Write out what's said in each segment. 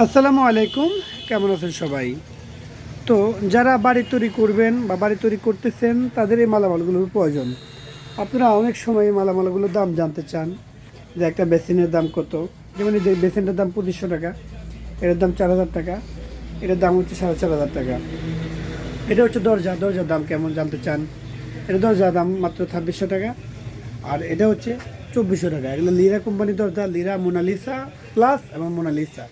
আসসালামু আলাইকুম, কেমন আছেন সবাই? তো যারা বাড়ি তৈরি করবেন বা বাড়ি তৈরি করতেছেন, তাদের এই মালামালগুলোর প্রয়োজন। আপনারা অনেক সময় এই মালামালগুলোর দাম জানতে চান যে একটা বেসিনের দাম কত। যেমন এই বেসিনটার দাম পঁচিশশো টাকা, এটার দাম চার হাজার টাকা, এটার দাম হচ্ছে সাড়ে চার হাজার টাকা। এটা হচ্ছে দরজা, দরজার দাম কেমন জানতে চান? এটা দরজার দাম মাত্র ছাব্বিশশো টাকা, আর এটা হচ্ছে চব্বিশশো টাকা। এগুলো লিরা কোম্পানির দরজা, লিরা, মোনালিসা প্লাস এবং মোনালিসা।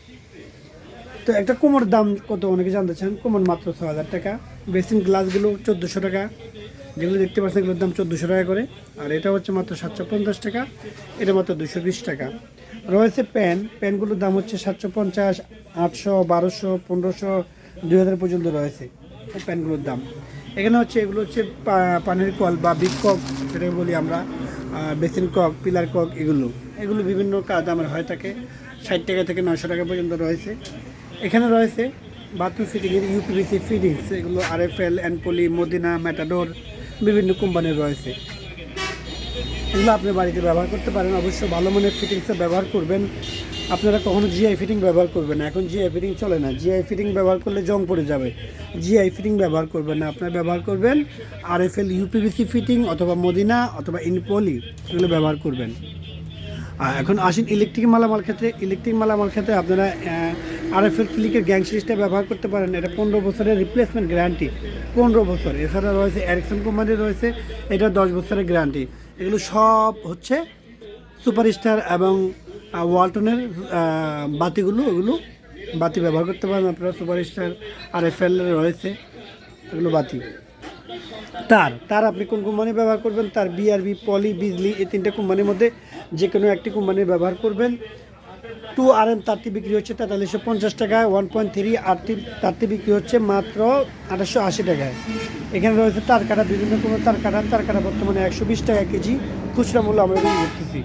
তো একটা কোমর দাম কত অনেকে জানতে চান? কোমর মাত্র ছ হাজার টাকা। বেসিন গ্লাসগুলো চোদ্দোশো টাকা। যেগুলো দেখতে পাচ্ছেন এগুলোর দাম চোদ্দোশো টাকা করে। আর এটা হচ্ছে মাত্র সাতশো পঞ্চাশ টাকা। এটা মাত্র দুশো বিশ টাকা। রয়েছে প্যান। প্যানগুলোর দাম হচ্ছে সাতশো পঞ্চাশ, আটশো, বারোশো, পনেরোশো, দুই হাজার পর্যন্ত রয়েছে এই প্যানগুলোর দাম। এখানে হচ্ছে, এগুলো হচ্ছে পানির কল বা বিগ কক যেটাকে বলি আমরা বেসিন কক, পিলার কক, এগুলো। এগুলো বিভিন্ন কাজ আমার হয়ে থাকে। ষাট টাকা থেকে নশো টাকা পর্যন্ত রয়েছে। এখানে রয়েছে বাথরুম ফিটিংয়ের ইউপিভিসি ফিটিংস এগুলো আর এফ এল অ্যানপলি মদিনা ম্যাটাডোর বিভিন্ন কোম্পানির রয়েছে। এগুলো আপনি বাড়িতে ব্যবহার করতে পারেন। অবশ্য ভালো মানের ফিটিংসে ব্যবহার করবেন। আপনারা কখনো জিআই ফিটিং ব্যবহার করবেন না। এখন জিআই ফিটিং চলে না। জিআই ফিটিং ব্যবহার করলে জং পড়ে যাবে। জিআই ফিটিং ব্যবহার করবেন না। আপনারা ব্যবহার করবেন R F L UPVC fitting অথবা মদিনা অথবা ইনপলি এগুলো ব্যবহার করবেন। এখন আসেন ইলেকট্রিক মালামাল ক্ষেত্রে ইলেকট্রিক মালামাল ক্ষেত্রে আপনারা আর এফ এল ক্লিকের গ্যাং সিরিজটা ব্যবহার করতে পারেন। এটা পনেরো বছরের রিপ্লেসমেন্ট গ্যারান্টি পনেরো বছর। এছাড়া রয়েছে অ্যারিকসন কোম্পানি রয়েছে, এটা দশ বছরের গ্যারান্টি এগুলো সব হচ্ছে সুপারস্টার এবং ওয়ালটনের বাতিগুলো ওগুলো বাতি ব্যবহার করতে পারেন আপনারা সুপারস্টার আর এফ রয়েছে, এগুলো বাতি। তার তার আপনি কোন কোম্পানি ব্যবহার করবেন? তার বিআরবি পলি বিজলি এই তিনটে কোম্পানির মধ্যে যে কোনো একটি কোম্পানির ব্যবহার করবেন। টু আর এম তারটি বিক্রি হচ্ছে তেতাল্লিশশো পঞ্চাশ টাকায়, ওয়ান পয়েন্ট থ্রি আরটি, তারটি বিক্রি হচ্ছে মাত্র আঠাশশো আশি টাকায়। এখানে রয়েছে তার কাটা বিভিন্ন কোনো তার কাটা তার কাটা বর্তমানে একশো বিশ টাকা কেজি। খুচরা মূল্য আমরা করতেছি